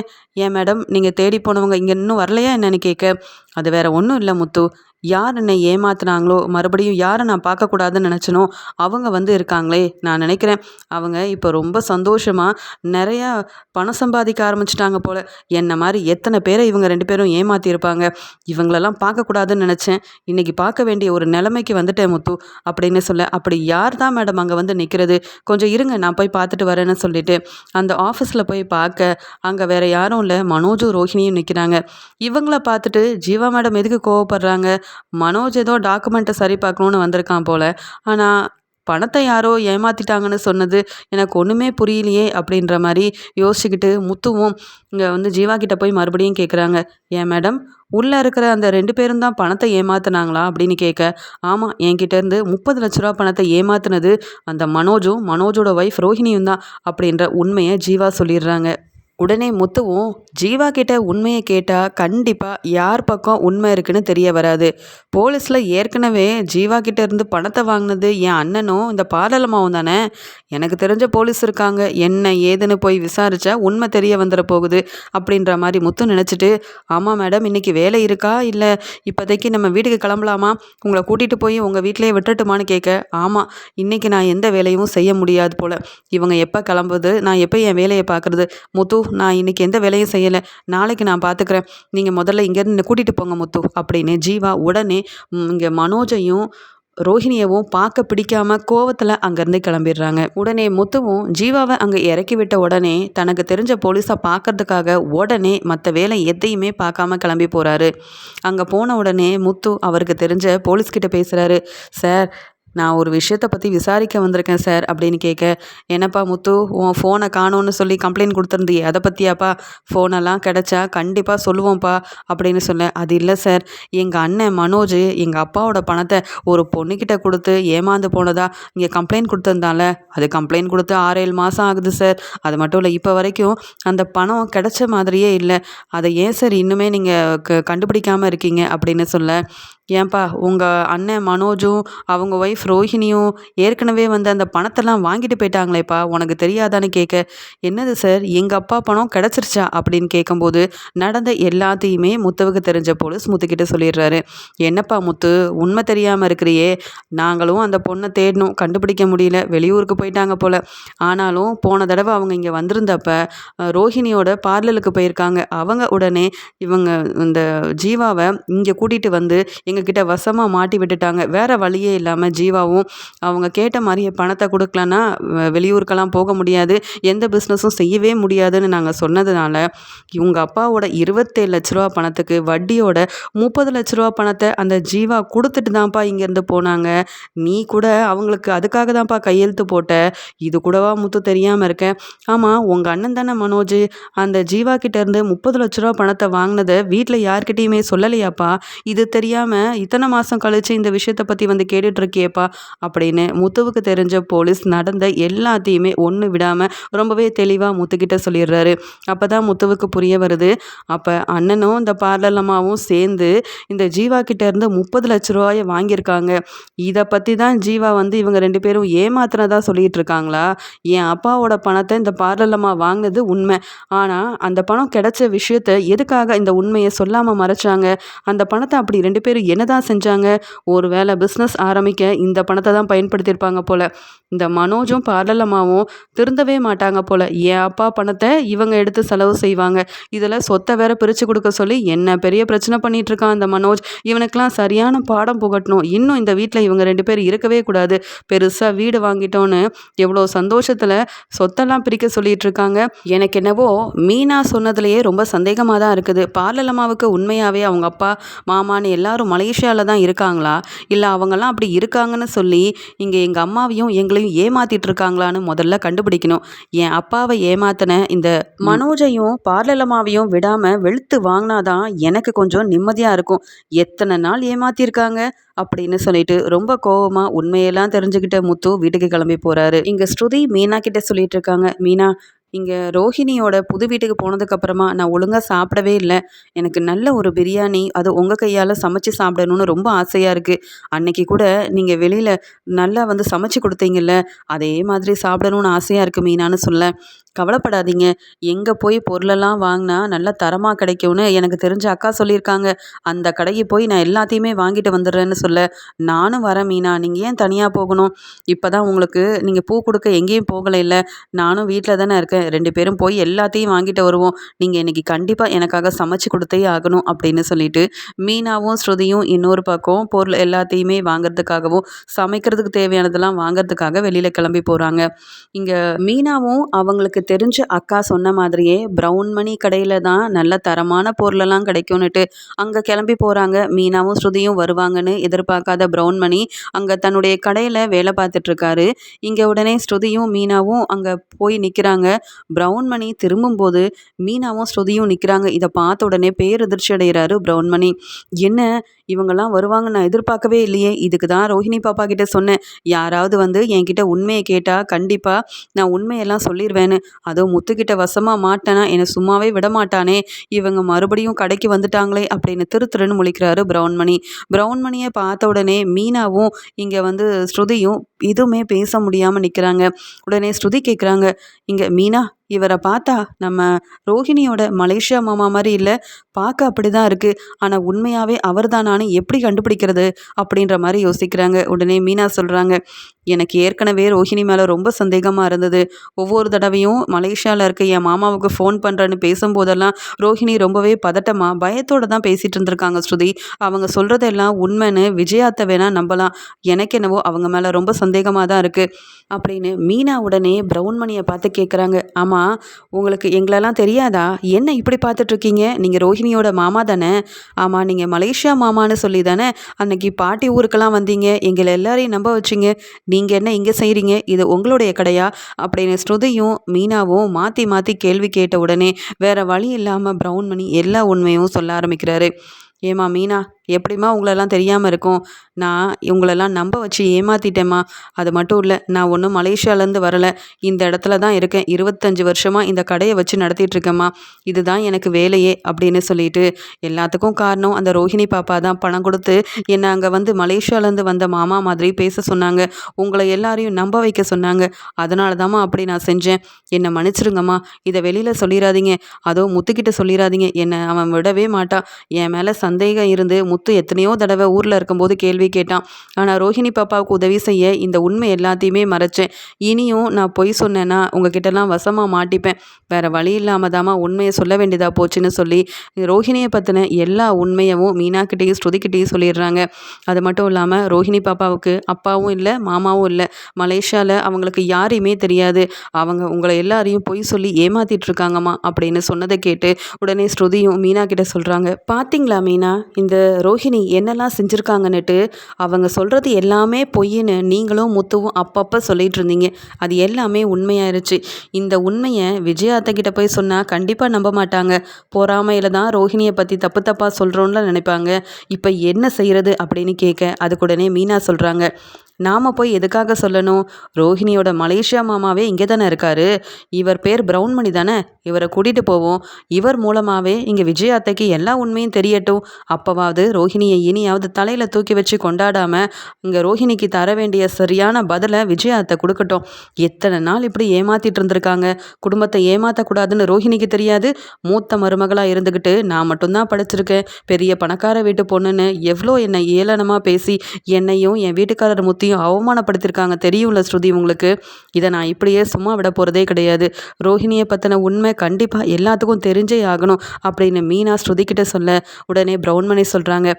ஏன் மேடம் நீங்கள் தேடி போனவங்க இங்கே இன்னும் வரலையா என்னன்னு கேட்க அது வேறு ஒன்றும் இல்லை முத்து. யார் என்னை ஏமாத்துனாங்களோ மறுபடியும் யாரை நான் பார்க்கக்கூடாதுன்னு நினச்சனோ அவங்க வந்து இருக்காங்களே நான் நினைக்கிறேன். அவங்க இப்போ ரொம்ப சந்தோஷமாக நிறையா பணம் சம்பாதிக்க ஆரம்பிச்சிட்டாங்க போல். என்ன மாதிரி எத்தனை பேரை இவங்க ரெண்டு பேரும் ஏமாற்றியிருப்பாங்க இவங்களெல்லாம் பார்க்கக்கூடாதுன்னு நினச்சேன். இன்றைக்கி பார்க்க வேண்டிய ஒரு நிலைமைக்கு வந்துட்டேன் முத்து அப்படின்னு சொல்ல அப்படி யார் தான் மேடம் அங்கே வந்து நிற்கிறது கொஞ்சம் இருங்க நான் போய் பார்த்துட்டு வரேன்னு சொல்லிட்டு. அந்த ஆஃபீஸில் போய் பார்க்க அங்கே வேறு யாரும் இல்லை மனோஜும் ரோஹிணியும் நிற்கிறாங்க இவங்கள பார்த்துட்டு ஜீவா மேடம் எதுக்கு கோவப்படுறாங்க? மனோஜ் ஏதோ டாக்குமெண்ட்டை சரி பார்க்கணுன்னு வந்திருக்கான் போல். ஆனால் பணத்தை யாரோ ஏமாற்றிட்டாங்கன்னு சொன்னது எனக்கு ஒன்றுமே புரியலையே அப்படின்ற மாதிரி யோசிச்சுக்கிட்டு முத்துவும் இங்கே வந்து ஜீவா கிட்ட போய் மறுபடியும் கேட்குறாங்க ஏன் மேடம் உள்ளே இருக்கிற அந்த ரெண்டு பேரும் தான் பணத்தை ஏமாத்தினாங்களா? அப்படின்னு கேட்க ஆமாம் என்கிட்டேருந்து முப்பது லட்ச ரூபா பணத்தை ஏமாத்தினது அந்த மனோஜும் மனோஜோட ஒய்ஃப் ரோஹிணியும் தான். அப்படின்ற உண்மையை ஜீவா சொல்லிடுறாங்க. உடனே முத்துவும் ஜீவா கிட்ட உண்மையை கேட்டால் கண்டிப்பாக யார் பக்கம் உண்மை இருக்குன்னு தெரிய வராது. போலீஸில் ஏற்கனவே ஜீவா கிட்ட இருந்து பணத்தை வாங்கினது என் அண்ணனும் இந்த பாதாளமாவும் தானே? எனக்கு தெரிஞ்ச போலீஸ் இருக்காங்க. என்ன ஏதுன்னு போய் விசாரிச்சா உண்மை தெரிய வந்துட போகுது அப்படின்ற மாதிரி முத்து நினச்சிட்டு ஆமாம் மேடம் இன்றைக்கி வேலை இருக்கா? இல்லை இப்போதைக்கு நம்ம வீட்டுக்கு கிளம்பலாமா? உங்களை கூட்டிகிட்டு போய் உங்கள் வீட்டிலேயே விட்டுட்டுமான்னு கேட்க ஆமாம் இன்றைக்கி நான் எந்த வேலையும் செய்ய முடியாது போல். இவங்க எப்போ கிளம்புது? நான் எப்போ என் வேலையை பார்க்குறது முத்து நான் இன்றைக்கி எந்த வேலையும் செய்யலை. நாளைக்கு நான் பார்த்துக்கிறேன் நீங்கள் முதல்ல இங்கேருந்து கூட்டிகிட்டு போங்க முத்து அப்படின்னு ஜீவா உடனே இங்கே மனோஜையும் ரோஹிணியவும் பார்க்க பிடிக்காம கோவத்தில் அங்கேருந்து கிளம்பிடுறாங்க. உடனே முத்துவும் ஜீவாவை அங்கே இறக்கி விட்ட உடனே தனக்கு தெரிஞ்ச போலீஸை பார்க்கறதுக்காக உடனே மற்ற வேலை எதையுமே பார்க்காம கிளம்பி போகிறாரு அங்கே போன உடனே முத்து அவருக்கு தெரிஞ்ச போலீஸ்கிட்ட பேசுகிறாரு சார் நான் ஒரு விஷயத்த பற்றி விசாரிக்க வந்திருக்கேன் சார் அப்படின்னு கேட்க என்னப்பா முத்து உன் ஃபோனை காணோன்னு சொல்லி கம்ப்ளைண்ட் கொடுத்துருந்தியே அதை பற்றியாப்பா ஃபோனெல்லாம் கிடச்சா கண்டிப்பாக சொல்லுவோம்ப்பா அப்படின்னு சொல்ல அது இல்லை சார் எங்கள் அண்ணன் மனோஜ் எங்கள் அப்பாவோட பணத்தை ஒரு பொண்ணுக்கிட்ட கொடுத்து ஏமாந்து போனதா? இங்கே கம்ப்ளைண்ட் கொடுத்துருந்தால அது கம்ப்ளைண்ட் கொடுத்து ஆறு ஏழு மாதம் ஆகுது சார் அது மட்டும் இல்லை இப்போ வரைக்கும் அந்த பணம் கிடைச்ச மாதிரியே இல்லை. அதை ஏன் சார் இன்னுமே நீங்கள் க கண்டுபிடிக்காமல் இருக்கீங்க? அப்படின்னு சொல்ல ஏன்பா உங்கள் அண்ணன் மனோஜும் அவங்க ஒய்ஃப் ரோஹிணியும் ஏற்கனவே வந்து அந்த பணத்தெல்லாம் வாங்கிட்டு போயிட்டாங்களேப்பா உனக்கு தெரியாதான்னு கேட்க என்னது சார் எங்கள் அப்பா பணம் கிடச்சிருச்சா? அப்படின்னு கேட்கும்போது நடந்த எல்லாத்தையுமே முத்துவுக்கு தெரிஞ்ச போலீஸ் முத்துக்கிட்ட சொல்லிடுறாரு. என்னப்பா முத்து உண்மை தெரியாமல் இருக்கிறியே. நாங்களும் அந்த பொண்ணை தேடணும் கண்டுபிடிக்க முடியல வெளியூருக்கு போயிட்டாங்க போல். ஆனாலும் போன தடவை அவங்க இங்கே வந்திருந்தப்ப ரோஹிணியோட பார்லருக்கு போயிருக்காங்க. அவங்க உடனே இவங்க இந்த ஜீவாவை இங்கே கூட்டிகிட்டு வந்து எங்கள் எங்ககிட்ட வசமாக மாட்டி விட்டுட்டாங்க. வேறு வழியே இல்லாமல் ஜீவாவும் அவங்க கேட்ட மாதிரியே பணத்தை கொடுக்கலன்னா வெளியூருக்கெல்லாம் போக முடியாது. எந்த பிஸ்னஸும் செய்யவே முடியாதுன்னு நாங்கள் சொன்னதுனால இவங்க அப்பாவோட இருபத்தேழு லட்ச ரூபா பணத்துக்கு வட்டியோட முப்பது லட்ச ரூபா பணத்தை அந்த ஜீவா கொடுத்துட்டு தான்ப்பா இங்கேருந்து போனாங்க. நீ கூட அவங்களுக்கு அதுக்காக தான்ப்பா கையெழுத்து போட்ட. இது கூடவா முத்து தெரியாமல் இருக்கேன் ஆமாம் உங்கள் அண்ணன் தானே மனோஜ். அந்த ஜீவா கிட்டேருந்து முப்பது லட்ச ரூபா பணத்தை வாங்கினதை வீட்டில் யார்கிட்டையுமே சொல்லலையாப்பா? இது தெரியாமல் இத்தனை மாதம் கழித்து இந்த விஷயத்தை பற்றி வந்து கேட்டுட்ருக்கியப்பா அப்படின்னு முத்துவுக்கு தெரிஞ்ச போலீஸ் நடந்த எல்லாத்தையுமே ஒன்று விடாமல் ரொம்பவே தெளிவாக முத்துக்கிட்ட சொல்லிடுறாரு. அப்போ தான் முத்துவுக்கு புரிய வருது. அப்போ அண்ணனும் இந்த பார்லர் அம்மாவும் சேர்ந்து இந்த ஜீவா கிட்டேருந்து முப்பது லட்ச ரூபாயை வாங்கியிருக்காங்க. இதை பற்றி தான் ஜீவா வந்து இவங்க ரெண்டு பேரும் ஏமாத்தினதா சொல்லிகிட்டு இருக்காங்களா என் அப்பாவோட பணத்தை இந்த பார்லர் அம்மா வாங்கினது உண்மை. ஆனால் அந்த பணம் கிடைச்ச விஷயத்த எதுக்காக இந்த உண்மையை சொல்லாமல் மறைச்சாங்க? அந்த பணத்தை அப்படி ரெண்டு பேரும் என்ன என்னதான் செஞ்சாங்க? ஒரு வேளை பிஸ்னஸ் ஆரம்பிக்க இந்த பணத்தை தான் பயன்படுத்தியிருப்பாங்க போல். இந்த மனோஜும் பார்லலம்மாவும் திருந்தவே மாட்டாங்க போல். என் அப்பா பணத்தை இவங்க எடுத்து செலவு செய்வாங்க? இதில் சொத்தை வேற பிரித்து கொடுக்க சொல்லி என்ன பெரிய பிரச்சனை பண்ணிட்டு இருக்கான் அந்த மனோஜ். இவனுக்கெல்லாம் சரியான பாடம் புகட்டணும். இன்னும் இந்த வீட்டில் இவங்க ரெண்டு பேர் இருக்கவே கூடாது. பெருசாக வீடு வாங்கிட்டோன்னு எவ்வளோ சந்தோஷத்தில் சொத்தெல்லாம் பிரிக்க சொல்லிட்டு இருக்காங்க. எனக்கு என்னவோ மீனா சொன்னதுலேயே ரொம்ப சந்தேகமாக தான் இருக்குது. பார்லலம்மாவுக்கு உண்மையாகவே அவங்க அப்பா மாமான்னு எல்லாரும் மலேசியாவில் தான் இருக்காங்களா? இல்லை அவங்கெல்லாம் அப்படி இருக்காங்கன்னு சொல்லி இங்கே எங்கள் அம்மாவையும் எங்களையும் ஏமாத்திட்டு இருக்காங்களான்னு முதல்ல கண்டுபிடிக்கணும். என் அப்பாவை ஏமாத்தின இந்த மனோஜையும் பார்லலமாவையும் விடாமல் வெளுத்து வாங்கினாதான் எனக்கு கொஞ்சம் நிம்மதியாக இருக்கும். எத்தனை நாள் ஏமாத்திருக்காங்க? அப்படின்னு சொல்லிட்டு ரொம்ப கோவமாக உண்மையெல்லாம் தெரிஞ்சுக்கிட்ட முத்து வீட்டுக்கு கிளம்பி போகிறாரு இங்கே ஸ்ருதி மீனா கிட்ட சொல்லிட்டு இருக்காங்க. மீனா இங்கே ரோஹிணியோட புது வீட்டுக்கு போனதுக்கப்புறமா நான் ஒழுங்காக சாப்பிடவே இல்லை. எனக்கு நல்ல ஒரு பிரியாணி அது உங்கள் கையால் சமைச்சு சாப்பிடணும்னு ரொம்ப ஆசையாக இருக்குது அன்னைக்கு கூட நீங்கள் வெளியில் நல்லா வந்து சமைச்சு கொடுத்தீங்கல்ல அதே மாதிரி சாப்பிடணும்னு ஆசையாக இருக்குது மீனான்னு சொல்ல. கவலைப்படாதீங்க. எங்கே போய் பொருளெல்லாம் வாங்கினா நல்லா தரமாக கிடைக்கும்னு எனக்கு தெரிஞ்ச அக்கா சொல்லியிருக்காங்க. அந்த கடைக்கு போய் நான் எல்லாத்தையுமே வாங்கிட்டு வந்துடுறேன்னு சொல்ல. நானும் வரேன் மீனா. நீங்கள் ஏன் தனியாக போகணும்? இப்போ தான் உங்களுக்கு நீங்கள் பூ கொடுக்க எங்கேயும் போகலை இல்லை. நானும் வீட்டில் தானே இருக்கேன். ரெண்டு பேரும் போய் எல்லாத்தையும் வாங்கிட்டு வருவோம். நீங்கள் இன்றைக்கி கண்டிப்பாக எனக்காக சமைச்சு கொடுத்தே ஆகணும் அப்படின்னு சொல்லிட்டு மீனாவும் ஸ்ருதியும் இன்னொரு பக்கம் பொருள் எல்லாத்தையுமே வாங்கிறதுக்காகவும் சமைக்கிறதுக்கு தேவையானதெல்லாம் வாங்கிறதுக்காக வெளியில் கிளம்பி போகிறாங்க இங்கே மீனாவும் அவங்களுக்கு எனக்கு தெரிஞ்ச அக்கா சொன்ன மாதிரியே ப்ரௌன் மணி கடையில் தான் நல்ல தரமான பொருளெல்லாம் கிடைக்கும்னுட்டு அங்கே கிளம்பி போகிறாங்க மீனாவும் ஸ்ருதியும் வருவாங்கன்னு எதிர்பார்க்காத ப்ரௌன் மணி அங்கே தன்னுடைய கடையில் வேலை பார்த்துட்ருக்காரு. இங்கே உடனே ஸ்ருதியும் மீனாவும் அங்கே போய் நிற்கிறாங்க ப்ரௌன் மணி திரும்பும்போது மீனாவும் ஸ்ருதியும் நிற்கிறாங்க இதை பார்த்த உடனே பேரதிர்ச்சி அடைகிறாரு ப்ரௌன் மணி. என்ன? இவங்கெல்லாம் வருவாங்க நான் எதிர்பார்க்கவே இல்லையே. இதுக்கு தான் ரோஹிணி பாப்பா கிட்ட சொன்னேன். யாராவது வந்து என்கிட்ட உண்மையை கேட்டால் கண்டிப்பாக நான் உண்மையெல்லாம் சொல்லிடுவேன்னு அதுவும் முத்துக்கிட்ட வசமாக மாட்டேனா? என்னை சும்மாவே விட மாட்டானே இவங்க மறுபடியும் கடைக்கு வந்துட்டாங்களே அப்படின்னு திரு திருன்னு முழிக்கிறாரு பிரவுன்மணி. பிரவுன்மணியை பார்த்த உடனே மீனாவும் இங்கே வந்து ஸ்ருதியும் எதுவுமே பேச முடியாமல் நிற்கிறாங்க உடனே ஸ்ருதி கேட்குறாங்க இங்கே மீனா இவரை பார்த்தா நம்ம ரோஹிணியோட மலேசியா மாமா மாதிரி இல்லை பார்க்க அப்படி தான் இருக்குது ஆனால் உண்மையாகவே அவர் தானான்னு எப்படி கண்டுபிடிக்கிறது? அப்படின்ற மாதிரி யோசிக்கிறாங்க. உடனே மீனா சொல்கிறாங்க எனக்கு ஏற்கனவே ரோஹிணி மேலே ரொம்ப சந்தேகமாக இருந்தது. ஒவ்வொரு தடவையும் மலேசியாவில் இருக்க என் மாமாவுக்கு ஃபோன் பண்ணுறேன்னு பேசும்போதெல்லாம் ரோஹிணி ரொம்பவே பதட்டமாக பயத்தோடு தான் பேசிகிட்டு இருந்திருக்காங்க ஸ்ருதி. அவங்க சொல்கிறதெல்லாம் உண்மைன்னு விஜயாத்தை வேணால் நம்பலாம். எனக்கு என்னவோ அவங்க மேலே ரொம்ப சந்தேகமாக தான் இருக்குது அப்படின்னு மீனா உடனே பிரவுன்மணியை பார்த்து கேட்குறாங்க ஆமாம் உங்களுக்கு எங்களெல்லாம் தெரியாதா? என்ன இப்படி பார்த்துட்ருக்கீங்க நீங்கள் ரோஹிணியோட மாமா தானே? ஆமாம் நீங்கள் மலேசியா மாமான்னு சொல்லி தானே அன்னைக்கு பாட்டி ஊருக்கெல்லாம் வந்தீங்க. எங்களை எல்லாரையும் நம்ப வச்சிங்க. நீங்கள் என்ன இங்கே செய்கிறீங்க இது உங்களுடைய கடையா? அப்படின்னு ஸ்ருதியும் மீனாவும் மாற்றி மாற்றி கேள்வி கேட்ட உடனே வேறு வழி இல்லாமல் ப்ரௌன் மணி எல்லா உண்மையும் சொல்ல ஆரம்பிக்கிறாரு. ஏமா மீனா எப்படிம்மா உங்களெல்லாம் தெரியாமல் இருக்கும்? நான் இவங்களெல்லாம் நம்ப வச்சு ஏமாத்திட்டேம்மா. அது மட்டும் இல்லை நான் ஒன்றும் மலேசியாலேருந்து வரலை. இந்த இடத்துல தான் இருக்கேன். இருபத்தஞ்சி வருஷமாக இந்த கடையை வச்சு நடத்திட்டுருக்கேம்மா இதுதான் எனக்கு வேலையே அப்படின்னு சொல்லிட்டு எல்லாத்துக்கும் காரணம் அந்த ரோஹிணி பாப்பா தான். பணம் கொடுத்து என்னை அங்கே வந்து மலேசியாலேருந்து வந்த மாமா மாதிரி பேச சொன்னாங்க. உங்களை எல்லாரையும் நம்ப வைக்க சொன்னாங்க. அதனால தாம்மா அப்படி நான் செஞ்சேன். என்னை மன்னிச்சிருங்கம்மா. இதை வெளியில் சொல்லிடாதீங்க அதோ முத்துக்கிட்ட சொல்லிடாதீங்க என்னை அவன் விடவே மாட்டான் என் மேலே சந்தேகம் இருந்து முத்து எத்தனையோ தடவை ஊரில் இருக்கும்போது கேள்வி கேட்டான். ஆனால் ரோஹிணி பாப்பாவுக்கு உதவி செய்ய இந்த உண்மை எல்லாத்தையுமே மறைச்சேன். இனியும் நான் பொய் சொன்னேன்னா உங்ககிட்டலாம் வசமாக மாட்டிப்பேன். வேறு வழி இல்லாமல் தாமா உண்மையை சொல்ல வேண்டியதாக போச்சுன்னு சொல்லி ரோஹிணியை பற்றின எல்லா உண்மையவும் மீனாக்கிட்டேயும் ஸ்ருதிக்கிட்டேயும் சொல்லிடுறாங்க. அது மட்டும் இல்லாமல் ரோஹிணி பாப்பாவுக்கு அப்பாவும் இல்லை மாமாவும் இல்லை. மலேசியாவில் அவங்களுக்கு யாரையுமே தெரியாது. அவங்க உங்களை எல்லாரையும் பொய் சொல்லி ஏமாத்திட்டு இருக்காங்கம்மா அப்படின்னு சொன்னதை கேட்டு உடனே ஸ்ருதியும் மீனா கிட்ட சொல்கிறாங்க பார்த்தீங்களா மீனா? இந்த ரோஹிணி என்னெல்லாம் செஞ்சுருக்காங்கன்னுட்டு அவங்க சொல்கிறது எல்லாமே பொய்ன்னு நீங்களும் முத்துவும் அப்பப்போ சொல்லிகிட்டு இருந்தீங்க. அது எல்லாமே உண்மையாயிருச்சு. இந்த உண்மையை விஜயாத்த கிட்ட போய் சொன்னால் கண்டிப்பாக நம்ப மாட்டாங்க. பொறாமையில் தான் ரோஹிணியை பற்றி தப்பு தப்பாக சொல்கிறோன்னு நினைப்பாங்க. இப்போ என்ன செய்கிறது அப்படின்னு கேட்க அதுக்குடனே மீனா சொல்கிறாங்க நாம் போய் எதுக்காக சொல்லணும்? ரோஹிணியோட மலேசியா மாமாவே இங்கே தானே இருக்கார். இவர் பேர் பிரவுன்மணி தானே? இவரை கூட்டிகிட்டு போவோம். இவர் மூலமாகவே இங்கே விஜயாத்தைக்கு எல்லா உண்மையும் தெரியட்டும். அப்போவாவது ரோஹிணியை இனியாவது தலையில் தூக்கி வச்சு கொண்டாடாமல் இங்கே ரோஹிணிக்கு தர வேண்டிய சரியான பதிலை விஜயாத்தை கொடுக்கட்டும். எத்தனை நாள் இப்படி ஏமாத்திட்டு இருந்திருக்காங்க? குடும்பத்தை ஏமாற்றக்கூடாதுன்னு ரோஹிணிக்கு தெரியாது. மூத்த மருமகளாக இருந்துக்கிட்டு நான் மட்டும்தான் படிச்சிருக்கேன். பெரிய பணக்கார வீட்டு பொண்ணுன்னு எவ்வளோ என்னை ஏளனமாக பேசி என்னையும் என் வீட்டுக்காரர் முத்தி ஸ்ருதியும் அவமானப்படுத்தியிருக்காங்க தெரியும்ல ஸ்ருதி உங்களுக்கு? இதை நான் இப்படியே சும்மா விட போகிறதே கிடையாது. ரோஹிணியை பற்றின உண்மை கண்டிப்பாக எல்லாத்துக்கும் தெரிஞ்சே ஆகணும் அப்படின்னு மீனா ஸ்ருதிக்கிட்ட சொல்ல உடனே பிரவுன்மணி சொல்கிறாங்க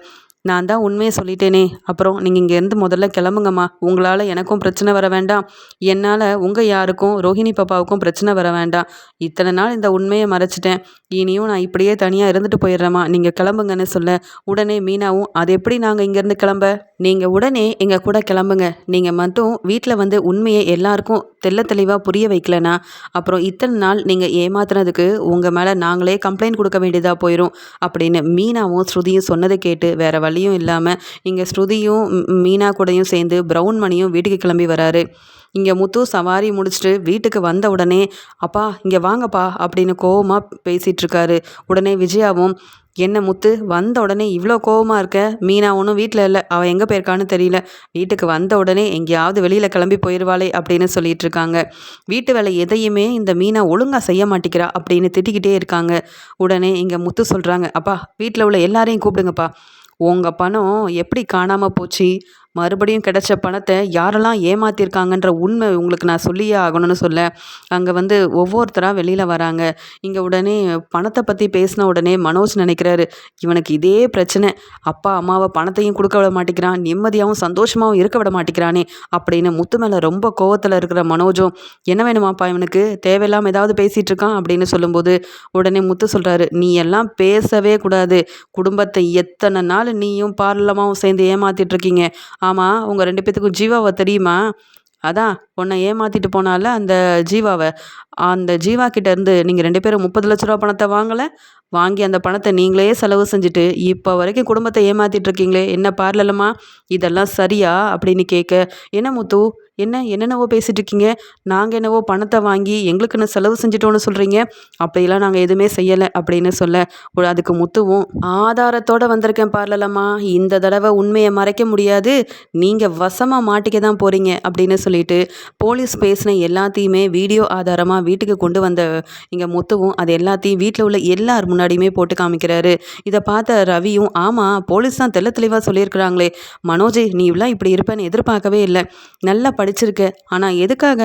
நான் தான் உண்மையை சொல்லிட்டேனே. அப்புறம் நீங்கள் இங்கேருந்து முதல்ல கிளம்புங்கம்மா. உங்களால் எனக்கும் பிரச்சனை வர வேண்டாம். என்னால் உங்கள் யாருக்கும் ரோஹிணி பாப்பாவுக்கும் பிரச்சனை வர வேண்டாம். இத்தனை நாள் இந்த உண்மையை மறைச்சிட்டேன். இனியும் நான் இப்படியே தனியாக இருந்துட்டு போயிடுறேம்மா. நீங்கள் கிளம்புங்கன்னு சொல்ல உடனே மீனாவும் அது எப்படி நாங்கள் இங்கேருந்து கிளம்ப? நீங்கள் உடனே எங்கள் கூட கிளம்புங்க. நீங்கள் மட்டும் வீட்டில் வந்து உண்மையை எல்லாருக்கும் தெல்ல தெளிவாக புரிய வைக்கலனா அப்புறம் இத்தனை நாள் நீங்கள் ஏமாத்துனதுக்கு உங்கள் மேலே நாங்களே கம்ப்ளைண்ட் கொடுக்க வேண்டியதாக போயிடும் அப்படின்னு மீனாவும் ஸ்ருதியும் சொன்னதை கேட்டு வேறு வழியும் இல்லாமல் இங்கே ஸ்ருதியும் மீனா கூடையும் சேர்ந்து ப்ரௌன் மணியும் வீட்டுக்கு கிளம்பி வராரு. இங்கே முத்து சவாரி முடிச்சுட்டு வீட்டுக்கு வந்த உடனே அப்பா இங்கே வாங்கப்பா அப்படின்னு கோவமாக பேசிகிட்ருக்காரு உடனே விஜயாவும் என்ன முத்து வந்த உடனே இவ்வளோ கோவமாக இருக்க? மீனா ஒன்றும் வீட்டில் இல்லை. அவள் எங்கே போயிருக்கான்னு தெரியல. வீட்டுக்கு வந்த உடனே எங்கேயாவது வெளியில் கிளம்பி போயிடுவாளே அப்படின்னு சொல்லிட்டு இருக்காங்க வீட்டு வேலை எதையுமே இந்த மீனா ஒழுங்காக செய்ய மாட்டேங்கிறா அப்படின்னு திட்டிக்கிட்டே இருக்காங்க. உடனே இங்கே முத்து சொல்கிறாங்க அப்பா வீட்டில் உள்ள எல்லாரையும் கூப்பிடுங்கப்பா. உங்கள் பணம் எப்படி காணாமல் போச்சு? மறுபடியும் கிடைச்ச பணத்தை யாரெல்லாம் ஏமாற்றிருக்காங்கன்ற உண்மை உங்களுக்கு நான் சொல்லியே ஆகணும்னு சொல்ல அங்கே வந்து ஒவ்வொருத்தராக வெளியில் வராங்க. இங்கே உடனே பணத்தை பற்றி பேசின உடனே மனோஜ் நினைக்கிறாரு இவனுக்கு இதே பிரச்சனை. அப்பா அம்மாவை பணத்தையும் கொடுக்க விட மாட்டேங்கிறான் நிம்மதியாகவும் சந்தோஷமாகவும் இருக்க விட மாட்டேங்கிறானே அப்படின்னு முத்து மேலே ரொம்ப கோவத்தில் இருக்கிற மனோஜும் என்ன வேணுமாப்பா இவனுக்கு? தேவையில்லாமல் ஏதாவது பேசிகிட்டு இருக்கான்? அப்படின்னு சொல்லும்போது உடனே முத்து சொல்கிறாரு நீ எல்லாம் பேசவே கூடாது. குடும்பத்தை எத்தனை நாள் நீயும் பார்லமாவும் சேர்ந்து ஏமாத்திட்டு இருக்கீங்க. ஆமாம் உங்கள் ரெண்டு பேத்துக்கும் ஜீவாவை தெரியுமா? அதான் உன்னை ஏமாற்றிட்டு போனால அந்த ஜீவாவை. அந்த ஜீவா கிட்டேருந்து நீங்கள் ரெண்டு பேரும் முப்பது லட்ச ரூபா பணத்தை வாங்கலை? வாங்கி அந்த பணத்தை நீங்களே செலவு செஞ்சுட்டு இப்போ வரைக்கும் குடும்பத்தை ஏமாற்றிட்டு இருக்கீங்களே என்ன பார்லலம்மா? இதெல்லாம் சரியா? அப்படின்னு கேட்க என்ன முத்து? என்ன என்னென்னவோ பேசிகிட்டு இருக்கீங்க நாங்கள் என்னவோ பணத்தை வாங்கி எங்களுக்குன்னு செலவு செஞ்சிட்டோன்னு சொல்கிறீங்க அப்படிலாம் நாங்கள் எதுவுமே செய்யலை அப்படின்னு சொல்ல ஒரு அதுக்கு முத்துவும் ஆதாரத்தோடு வந்திருக்கேன் பார்லலம்மா. இந்த தடவை உண்மையை மறைக்க முடியாது. நீங்கள் வசமாக மாட்டிக்க தான் போகிறீங்க அப்படின்னு சொல்லிட்டு போலீஸ் பேசின எல்லாத்தையுமே வீடியோ ஆதாரமாக வீட்டுக்கு கொண்டு வந்த இங்கே முத்துவும் அது எல்லாத்தையும் வீட்டில் உள்ள எல்லார் முன்னாடியுமே போட்டு காமிக்கிறாரு. இதை பார்த்த ரவியும் ஆமாம் போலீஸ் தான் தெள்ள தெளிவாக சொல்லியிருக்கிறாங்களே. மனோஜ் நீ இவ்வளோ இப்படி இருப்பேன்னு எதிர்பார்க்கவே இல்லை. நல்லா படிச்சிருக்கு. ஆனால் எதுக்காக?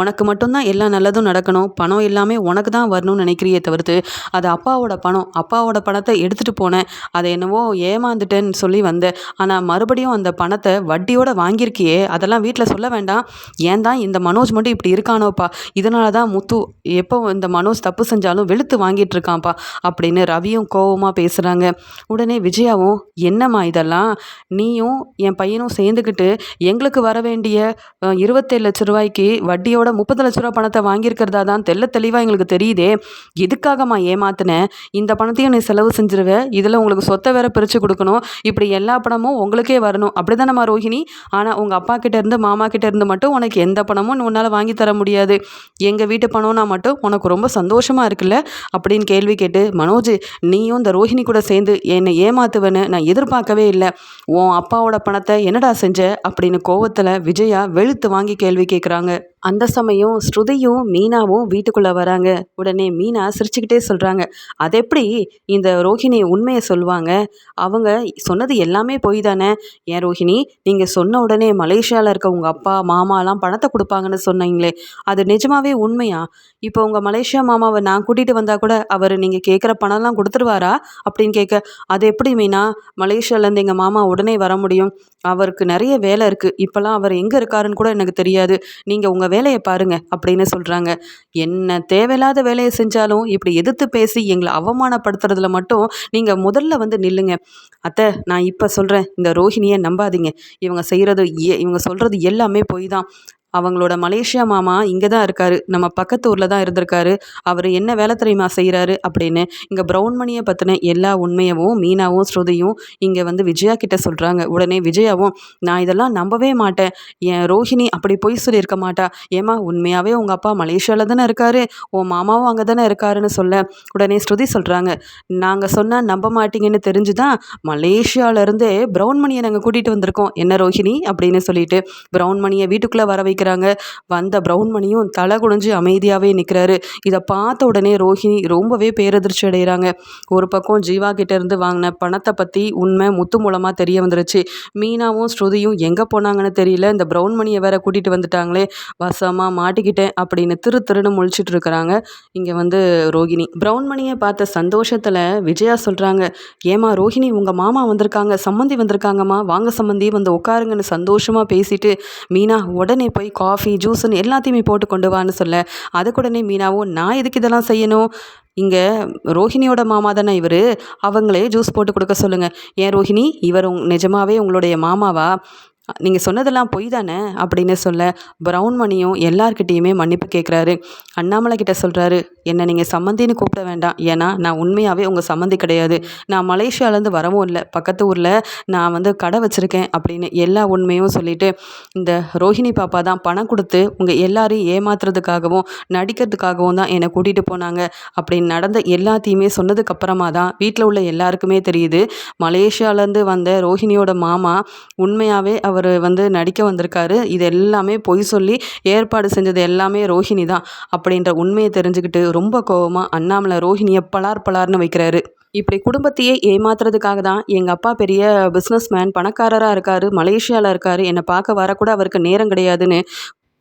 உனக்கு மட்டும்தான் எல்லா நல்லதும் நடக்கணும். பணம் எல்லாமே உனக்கு தான் வரணும்னு நினைக்கிறியே தவிர்த்து அது அப்பாவோட பணம். அப்பாவோட பணத்தை எடுத்துகிட்டு போனேன். அதை என்னவோ ஏமாந்துட்டேன்னு சொல்லி வந்தேன். ஆனால் மறுபடியும் அந்த பணத்தை வட்டியோட வாங்கியிருக்கியே. அதெல்லாம் வீட்டில் சொல்ல வேண்டாம். ஏன் தான் இந்த மனோஜ் மட்டும் இப்படி இருக்கானோப்பா? இதனால தான் முத்து எப்போ இந்த மனோஜ் தப்பு செஞ்சாலும் வெளுத்து வாங்கிட்டு இருக்கான்ப்பா அப்படின்னு ரவியும் கோவமாக பேசுகிறாங்க உடனே விஜயாவும் என்னம்மா இதெல்லாம்? நீயும் என் பையனும் சேர்ந்துக்கிட்டு எங்களுக்கு வர வேண்டிய இருபத்தேழு லட்ச ரூபாய்க்கு வட்டியோட முப்பது லட்ச ரூபா பணத்தை வாங்கியிருக்கிறதா தான் தெள்ள தெளிவாக எங்களுக்கு தெரியுதே. எதுக்காகம்மா ஏமாத்தினேன் இந்த பணத்தையும் நீ செலவு செஞ்சிருவேன் இதில் உங்களுக்கு சொத்தை வேற பிரித்து கொடுக்கணும். இப்படி எல்லா பணமும் உங்களுக்கே வரணும். அப்படி தானேம்மா ரோஹிணி? ஆனால் உங்கள் அப்பா கிட்ட இருந்து மாமா கிட்ட இருந்து மட்டும் உனக்கு எந்த பணமும் உன்னால் வாங்கி தர முடியாது. எங்கள் வீட்டு பணம்னா மட்டும் உனக்கு ரொம்ப சந்தோஷமாக இருக்குல்ல? அப்படின்னு கேள்வி கேட்டு மனோஜ் நீயும் இந்த ரோஹிணி கூட சேர்ந்து என்னை ஏமாத்துவேன்னு நான் எதிர்பார்க்கவே இல்லை. உன் அப்பாவோட பணத்தை என்னடா செஞ்ச? அப்படின்னு கோவத்தில் விஜயா எழுத்து வாங்கி கேள்வி கேட்குறாங்க அந்த சமயம் ஸ்ருதியும் மீனாவும் வீட்டுக்குள்ளே வராங்க. உடனே மீனா சிரிச்சுக்கிட்டே சொல்கிறாங்க அது எப்படி இந்த ரோஹிணி உண்மையை சொல்லுவாங்க? அவங்க சொன்னது எல்லாமே பொய் தானே? ஏன் ரோஹிணி நீங்கள் சொன்ன உடனே மலேசியாவில் இருக்க உங்கள் அப்பா மாமாலாம் பணத்தை கொடுப்பாங்கன்னு சொன்னீங்களே அது நிஜமாவே உண்மையா? இப்போ உங்கள் மலேசியா மாமாவை நான் கூட்டிகிட்டு வந்தால் கூட அவர் நீங்கள் கேட்குற பணம்லாம் கொடுத்துருவாரா? அப்படின்னு கேட்க அது எப்படி மீனா? மலேசியாவிலேருந்து எங்கள் மாமா உடனே வர முடியும். அவருக்கு நிறைய வேலை இருக்குது இப்போல்லாம் அவர் எங்கே இருக்காருன்னு கூட எனக்கு தெரியாது. நீங்கள் உங்கள் வேலையை பாருங்க அப்படின்னு சொல்கிறாங்க என்ன தேவையில்லாத வேலையை செஞ்சாலும் இப்படி எதிர்த்து பேசி எங்களை அவமானப்படுத்துறதுல மட்டும் நீங்கள் முதல்ல வந்து நில்லுங்க. அத்தை நான் இப்போ சொல்கிறேன் இந்த ரோஹிணியை நம்பாதீங்க. இவங்க செய்கிறது இவங்க சொல்கிறது எல்லாமே பொய் தான். அவங்களோட மலேசியா மாமா இங்கே தான் இருக்காரு. நம்ம பக்கத்து ஊரில் தான் இருந்திருக்காரு. அவர் என்ன வேலை தெரியுமா செய்கிறாரு அப்படின்னு இங்கே ப்ரௌன் மணியை பற்றின எல்லா உண்மையவும் மீனாவும் ஸ்ருதியும் இங்கே வந்து விஜயா கிட்ட சொல்கிறாங்க உடனே விஜயாவும் நான் இதெல்லாம் நம்பவே மாட்டேன். என் ரோஹிணி அப்படி பொய் சொல்லியிருக்க மாட்டா. ஏமா உண்மையாகவே உங்கள் அப்பா மலேசியாவில் தானே இருக்காரு? உன் மாமாவும் அங்கே தானே இருக்காருன்னு சொல்ல. உடனே ஸ்ருதி சொல்கிறாங்க நாங்கள் சொன்னால் நம்ப மாட்டீங்கன்னு தெரிஞ்சு தான் மலேசியாவிலேருந்தே ப்ரௌன் மணியை நாங்கள் கூட்டிகிட்டு வந்திருக்கோம். என்ன ரோஹிணி? அப்படின்னு சொல்லிட்டு ப்ரௌன் மணியை வீட்டுக்குள்ளே வர நிற்கிறாங்க வந்த பிரவுன்மணியும் தலை குனிஞ்சு அமைதியாகவே நிற்கிறாரு இதை பார்த்த உடனே ரோஹிணி ரொம்பவே பேரதிர்ச்சி அடைகிறாங்க. ஒரு பக்கம் ஜீவா கிட்டேருந்து வாங்கின பணத்தை பற்றி உண்மை முத்து மூலமாக தெரிய வந்துருச்சு. மீனாவும் ஸ்ருதியும் எங்கே போனாங்கன்னு தெரியல. இந்த பிரவுன்மணியை வேற கூட்டிகிட்டு வந்துட்டாங்களே. வசமாக மாட்டிக்கிட்டேன் அப்படின்னு திரு திருன்னு முழிச்சிட்டு இருக்கிறாங்க. இங்கே வந்து ரோகிணி பிரவுன்மணியை பார்த்த சந்தோஷத்தில் விஜயா சொல்கிறாங்க ஏமா ரோஹிணி உங்கள் மாமா வந்திருக்காங்க. சம்மந்தி வந்திருக்காங்கம்மா. வாங்க சம்மந்தி வந்து உட்காருங்கன்னு சந்தோஷமாக பேசிட்டு மீனா உடனே போய் காஃபி ஜூஸ்னு எல்லாத்தையுமே போட்டு கொண்டு வான்னு சொல்ல அதுக்குடனே மீனாவும் நான் எதுக்கு இதெல்லாம் செய்யணும்? இங்கே ரோஹிணியோட மாமா தானே இவர்? அவங்களே ஜூஸ் போட்டு கொடுக்க சொல்லுங்கள் ஏன் ரோஹிணி? இவர் உங் நிஜமாவே உங்களுடைய மாமாவா? நீங்கள் சொன்னதெல்லாம் பொய் தானே? அப்படின்னு சொல்ல ப்ரௌன் மணியும் எல்லார்கிட்டேயுமே மன்னிப்பு கேட்குறாரு அண்ணாமலை கிட்ட சொல்கிறாரு என்னை நீங்கள் சம்மந்தின்னு கூப்பிட வேண்டாம். ஏன்னா நான் உண்மையாகவே உங்கள் சம்மந்தி கிடையாது. நான் மலேசியாவிலேருந்து வரவும் இல்லை. பக்கத்து ஊரில் நான் வந்து கடை வச்சுருக்கேன் அப்படின்னு எல்லா உண்மையும் சொல்லிட்டு இந்த ரோஹிணி பாப்பா தான் பணம் கொடுத்து உங்கள் எல்லாரையும் ஏமாத்துறதுக்காகவும் நடிக்கிறதுக்காகவும் தான் என்னை கூட்டிகிட்டு போனாங்க. அப்படின்னு நடந்த எல்லாத்தையுமே சொன்னதுக்கப்புறமா தான் வீட்டில் உள்ள எல்லாருக்குமே தெரியுது மலேசியாவிலேருந்து வந்த ரோஹிணியோட மாமா உண்மையாகவே அவர் அவர் வந்து நடிக்க வந்திருக்காரு. இது எல்லாமே பொய் சொல்லி ஏற்பாடு செஞ்சது எல்லாமே ரோஹிணி தான் அப்படின்ற உண்மையை தெரிஞ்சுக்கிட்டு ரொம்ப கோவமாக அண்ணாமலை ரோஹிணியை பலார் பலார்னு வைக்கிறாரு. இப்படி குடும்பத்தையே ஏமாத்துறதுக்காக தான் எங்கள் அப்பா பெரிய பிஸ்னஸ் மேன் பணக்காரராக இருக்கார் மலேசியாவில் இருக்கார். என்னை பார்க்க வரக்கூட அவருக்கு நேரம் கிடையாதுன்னு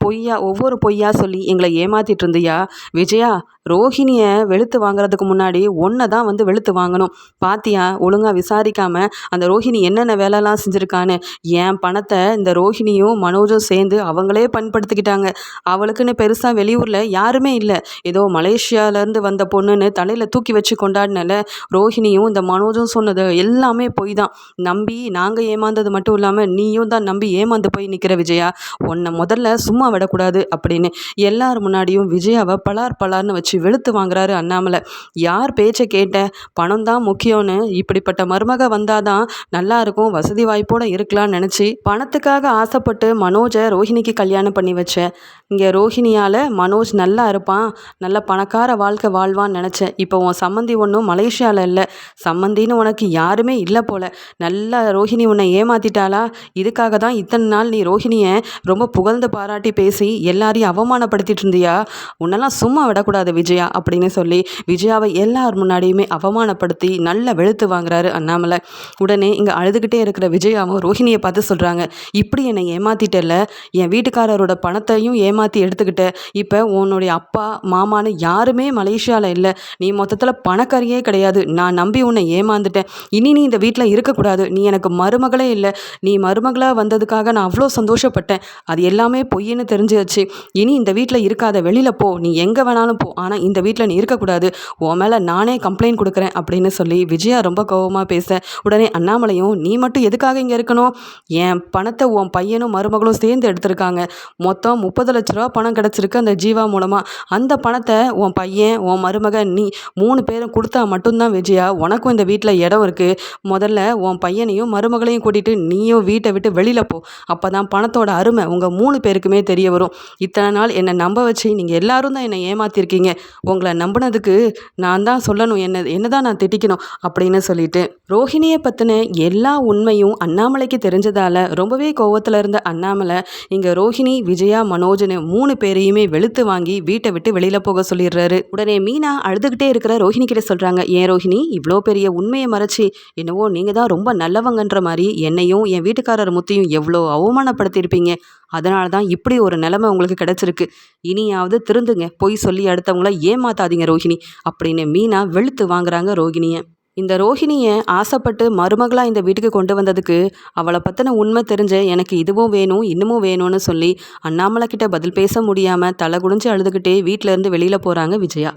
பொய்யா ஒவ்வொரு பொய்யா சொல்லி எங்களை ஏமாத்திட்டு இருந்தியா? விஜயா ரோஹிணியை வெளுத்து வாங்குறதுக்கு முன்னாடி ஒன்றை தான் வந்து வெளுத்து வாங்கணும். பாத்தியா ஒழுங்காக விசாரிக்காம அந்த ரோஹிணி என்னென்ன வேலைலாம் செஞ்சுருக்கான்னு? என் பணத்தை இந்த ரோஹிணியும் மனோஜும் சேர்ந்து அவங்களே பயன்படுத்திக்கிட்டாங்க அவளுக்குன்னு பெருசாக வெளியூரில் யாருமே இல்லை. ஏதோ மலேசியாவிலேருந்து வந்த பொண்ணுன்னு தலையில் தூக்கி வச்சு கொண்டாடினால ரோஹிணியும் இந்த மனோஜும் சொன்னது எல்லாமே பொய் தான். நம்பி நாங்கள் ஏமாந்தது மட்டும் இல்லாமல் நீயும் தான் நம்பி ஏமாந்து போய் நிற்கிற விஜயா உன்னை முதல்ல சும்மா சும்மா விடக்கூடாது அப்படின்னு எல்லார் முன்னாடியும் விஜயாவை பலார் பலார்னு வச்சு வெளுத்து வாங்குறாரு அண்ணாமலை. யார் பேச்சை கேட்ட? பணம் தான் முக்கியம்னு. இப்படிப்பட்ட மருமக வந்தாதான் நல்லா இருக்கும் வசதி வாய்ப்போட இருக்கலாம்னு நினச்சி பணத்துக்காக ஆசைப்பட்டு மனோஜை ரோஹிணிக்கு கல்யாணம் பண்ணி வச்சேன் இங்கே ரோஹிணியால் மனோஜ் நல்லா இருப்பான் நல்ல பணக்கார வாழ்க்கை வாழ்வான்னு நினச்சேன் இப்போ உன் சம்மந்தி ஒன்றும் மலேசியாவில் இல்லை. சம்மந்தின்னு உனக்கு யாருமே இல்லை போல. நல்லா ரோஹிணி உன்னை ஏமாத்திட்டாளா? இதுக்காக தான் இத்தனை நாள் நீ ரோஹிணியை ரொம்ப புகழ்ந்து பாராட்டி பேசி எல்லாரையும் அவமானப்படுத்திட்டு இருந்தியா? உன்னெல்லாம் சும்மா விடக்கூடாது விஜயா அப்படின்னு சொல்லி விஜயாவை எல்லார் முன்னாடியுமே அவமானப்படுத்தி நல்ல வெளுத்து வாங்குறாரு அண்ணாமலை. உடனே இங்கே அழுதுகிட்டே இருக்கிற விஜயாவும் ரோஹிணியை பார்த்து சொல்கிறாங்க இப்படி என்னை ஏமாத்திட்டல என் வீட்டுக்காரரோட பணத்தையும் ஏமாற்றி எடுத்துக்கிட்ட. இப்போ உன்னுடைய அப்பா மாமான்னு யாருமே மலேசியாவில் இல்லை. நீ மொத்தத்தில் பணக்காரியே கிடையாது. நான் நம்பி உன்னை ஏமாந்துட்டேன். இனி நீ இந்த வீட்டில் இருக்கக்கூடாது. நீ எனக்கு மருமகளே இல்லை. நீ மருமகளாக வந்ததுக்காக நான் அவ்வளோ சந்தோஷப்பட்டேன். அது எல்லாமே பொய்ன்னு தெரிஞ்சிருச்சு. இனி இந்த வீட்டில் இருக்காத வெளியில் போ. நீ எங்கே வேணாலும் போ. ஆனால் இந்த வீட்டில் நீ இருக்கக்கூடாது. உன் மேலே நானே கம்ப்ளைண்ட் கொடுக்குறேன் அப்படின்னு சொல்லி விஜயா ரொம்ப கோபமாக பேச உடனே அண்ணாமலையும் நீ மட்டும் எதுக்காக இங்கே இருக்கணும்? என் பணத்தை உன் பையனும் மருமகளும் சேர்ந்து எடுத்திருக்காங்க. மொத்தம் முப்பது லட்ச ரூபா பணம் கிடச்சிருக்கு அந்த ஜீவா மூலமாக அந்த பணத்தை உன் பையன் உன் மருமகன் நீ மூணு பேரும் கொடுத்தா மட்டும்தான் விஜயா உனக்கும் இந்த வீட்டில் இடம் இருக்குது முதல்ல உன் பையனையும் மருமகளையும் கூட்டிகிட்டு நீயும் வீட்டை விட்டு வெளியில் போ. அப்போ தான் பணத்தோட அருமை உங்கள் மூணு பேருக்குமே தெரிய வரும். இத்தனை நாள் என்னை நம்ப வச்சு நீங்கள் எல்லாரும் தான் என்னை ஏமாத்திருக்கீங்க. உங்களை நம்பினதுக்கு நான் தான் சொல்லணும். என்ன என்ன தான் நான் திட்டிக்கணும் அப்படின்னு சொல்லிட்டு. ரோஹிணியை பற்றின எல்லா உண்மையும் அண்ணாமலைக்கு தெரிஞ்சதால ரொம்பவே கோவத்தில் இருந்த அண்ணாமலை இங்கே ரோஹிணி விஜயா மனோஜ்னு மூணு பேரையுமே வெளுத்து வாங்கி வீட்டை விட்டு வெளியில் போக சொல்லிடுறாரு. உடனே மீனா அழுதுகிட்டே இருக்கிற ரோஹிணி கிட்ட சொல்கிறாங்க ஏன் ரோஹிணி இவ்வளோ பெரிய உண்மையை மறைச்சி என்னவோ நீங்கள் தான் ரொம்ப நல்லவங்கன்ற மாதிரி என்னையும் என் வீட்டுக்காரர் முத்தையும் எவ்வளோ அவமானப்படுத்தியிருப்பீங்க. அதனால தான் இப்படி ஒரு நிலைமை உங்களுக்கு கிடச்சிருக்கு. இனியாவது திருந்துங்க. பொய் சொல்லி அடுத்தவங்கள ஏமாத்தாதீங்க ரோஹிணி. அப்படின்னு மீனா வெளுத்து வாங்குறாங்க ரோகிணியை இந்த ரோஹிணியை ஆசைப்பட்டு மருமகளாக இந்த வீட்டுக்கு கொண்டு வந்ததுக்கு அவளை பற்றின உண்மை தெரிஞ்ச எனக்கு இதுவும் வேணும் இன்னமும் வேணும்னு சொல்லி அண்ணாமலை கிட்ட பதில் பேச முடியாமல் தலை குடிஞ்சு அழுதுகிட்டே வீட்டிலேருந்து வெளியில் போகிறாங்க விஜயா.